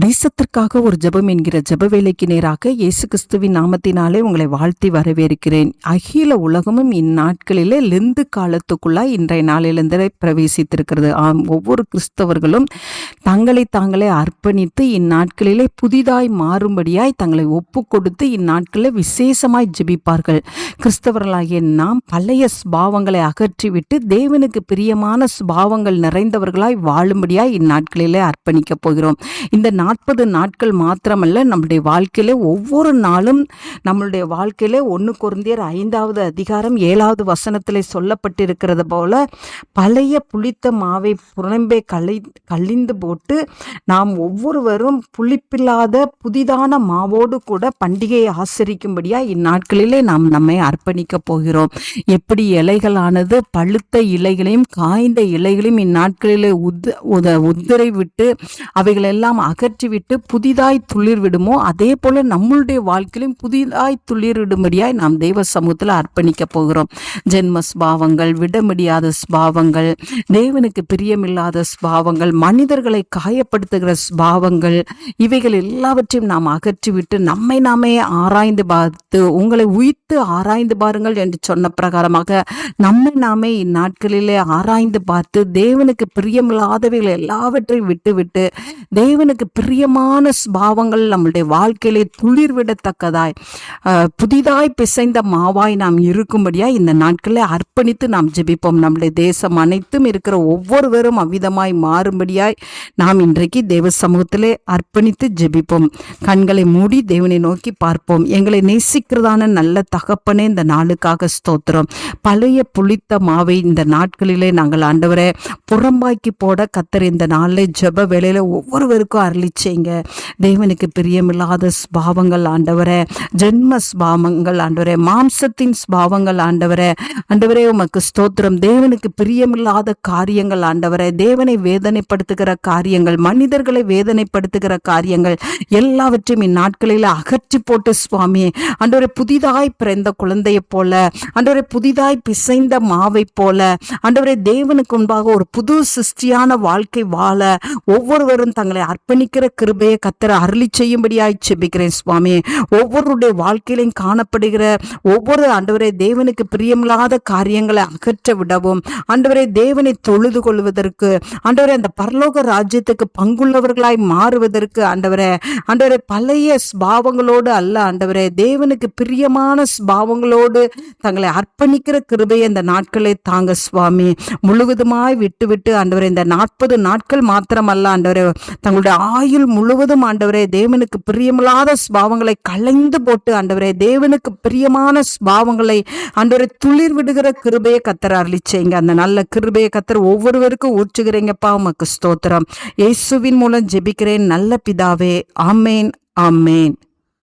தேசத்திற்காக ஒரு ஜெபம் என்கிற ஜெப வேலைக்கு நேராக இயேசு கிறிஸ்துவின் நாமத்தினாலே உங்களை வாழ்த்தி வரவேற்கிறேன். அகில உலகமும் இந்நாட்களிலே லெந்து காலத்துக்குள்ளாய் இன்றைய நாளிலிருந்தே பிரவேசித்திருக்கிறது. ஆம் ஒவ்வொரு கிறிஸ்தவர்களும் தங்களை தாங்களே அர்ப்பணித்து இந்நாட்களிலே புதிதாய் மாறும்படியாய் தங்களை ஒப்பு கொடுத்து இந்நாட்களில் விசேஷமாய் ஜெபிப்பார்கள். கிறிஸ்தவர்களாகிய நாம் பழைய ஸ்பாவங்களை அகற்றிவிட்டு தேவனுக்கு பிரியமான ஸ்பாவங்கள் நிறைந்தவர்களாய் வாழும்படியாய் இந்நாட்களிலே அர்ப்பணிக்கப் போகிறோம். இந்த நாற்பது நாட்கள் மாத்திரமல்ல நம்முடைய வாழ்க்கையில ஒவ்வொரு நாளும் நம்மளுடைய வாழ்க்கையில ஒன்று குருந்தியர் ஐந்தாவது அதிகாரம் ஏழாவது வசனத்தில் சொல்லப்பட்டிருக்கிறது போல பழைய புளித்த மாவை புறம்பே கலை கழிந்து போட்டு நாம் ஒவ்வொருவரும் புளிப்பில்லாத புதிதான மாவோடு கூட பண்டிகையை ஆசரிக்கும்படியா இந்நாட்களிலே நாம் நம்மை அர்ப்பணிக்க போகிறோம். எப்படி இலைகளானது பழுத்த இலைகளையும் காய்ந்த இலைகளையும் இந்நாட்களிலே உத் உத உத்தரை விட்டு அவைகளெல்லாம் அகற்றி அகற்றிவிட்டு புதிதாய் துளிர் விடுமோ அதே போல நம்மளுடைய வாழ்க்கையிலும் புதிதாய் துளிர் விடும்படியாய் நாம் தெய்வ சமூகத்தில் அர்ப்பணிக்க போகிறோம். ஜென்ம ஸ்பாவங்கள் விட முடியாத ஸ்பாவங்கள் தேவனுக்கு பிரியமில்லாத ஸ்பாவங்கள் மனிதர்களை காயப்படுத்துகிற ஸ்பாவங்கள் இவைகள் எல்லாவற்றையும் நாம் அகற்றிவிட்டு நம்மை நாமே ஆராய்ந்து பார்த்து உங்களை உயிர்த்து ஆராய்ந்து பாருங்கள் என்று சொன்ன பிரகாரமாக நம்மை நாமே இந்நாட்களிலே ஆராய்ந்து பார்த்து தேவனுக்கு பிரியமில்லாதவைகள் எல்லாவற்றையும் விட்டுவிட்டு தேவனுக்கு பிரியமான ஸ்பாவங்கள் நம்மளுடைய வாழ்க்கையிலே துளிர் விடத்தக்கதாய் புதிதாய் பிசைந்த மாவாய் நாம் இருக்கும்படியாய் இந்த நாட்களில் அர்ப்பணித்து நாம் ஜெபிப்போம். நம்முடைய தேசம் அனைத்தும் இருக்கிற ஒவ்வொருவரும் அவ்விதமாய் மாறும்படியாய் நாம் இன்றைக்கு தேவ சமூகத்திலே அர்ப்பணித்து ஜெபிப்போம். கண்களை மூடி தேவனை நோக்கி பார்ப்போம். எங்களை நேசிக்கிறதான நல்ல தகப்பனே இந்த நாளுக்காக ஸ்தோத்திரம். பழைய புளித்த மாவை இந்த நாட்களிலே நாங்கள் ஆண்டவரை புறம்பாக்கி போட கத்தர் இந்த நாளில் ஜெப வேலையில் ஒவ்வொருவருக்கும் அருளி செய்ங்க தேவனுக்கு பிரியமில்லாத ஸ்பாவங்கள் ஆண்டவரே ஜென்ம ஸ்பாவங்கள் ஆண்டவரே மாம்சத்தின் ஸ்பாவங்கள் ஆண்டவரே ஆண்டவரே உமக்கு ஸ்தோத்திரம். தேவனுக்கு பிரியமில்லாத காரியங்கள் ஆண்டவரே தேவனை வேதனைப்படுத்துகிற காரியங்கள் மனிதர்களை வேதனைப்படுத்துகிற காரியங்கள் எல்லாவற்றையும் இந்நாட்களில் அகற்றி போட்டு சுவாமி அன்றொரு புதிதாய் பிறந்த குழந்தையை போல அன்றொரு புதிதாய் பிசைந்த மாவை போல அன்றவரை தேவனுக்கு முன்பாக ஒரு புது சிருஷ்டியான வாழ்க்கை வாழ ஒவ்வொருவரும் தங்களை அர்ப்பணிக்கிற இருக்கிற கிருபையை கத்தரை அருளி செய்யும்படியாய் செபிக்கிறேன் சுவாமி ஒவ்வொருடைய வாழ்க்கையிலையும் காணப்படுகிற ஒவ்வொரு ஆண்டவரை தேவனுக்கு பிரியமில்லாத காரியங்களை அகற்ற விடவும் ஆண்டவரை தேவனை தொழுது கொள்வதற்கு ஆண்டவரை அந்த பரலோக ராஜ்யத்துக்கு பங்குள்ளவர்களாய் மாறுவதற்கு ஆண்டவரை ஆண்டவரை பழைய ஸ்பாவங்களோடு அல்ல ஆண்டவரே தேவனுக்கு பிரியமான ஸ்பாவங்களோடு தங்களை அர்ப்பணிக்கிற கிருபையை இந்த நாட்களை தாங்க சுவாமி. முழுவதுமாய் விட்டு விட்டு ஆண்டவரை இந்த நாற்பது நாட்கள் மாத்திரமல்ல ஆண்டவரை தங்களுடைய ஆயுள் ஆயுள் முழுவதும் ஆண்டவரே தேவனுக்கு பிரியமில்லாத ஸ்பாவங்களை கலைந்து போட்டு ஆண்டவரே தேவனுக்கு பிரியமான ஸ்பாவங்களை ஆண்டவரை துளிர் விடுகிற கிருபையை கத்தர் அருளிச்சேங்க. அந்த நல்ல கிருபையை கத்தர் ஒவ்வொருவருக்கும் ஊற்றுகிறீங்கப்பா. உமக்கு ஸ்தோத்திரம். இயேசுவின் மூலம் ஜெபிக்கிறேன். நல்ல பிதாவே. ஆமேன் ஆமேன்.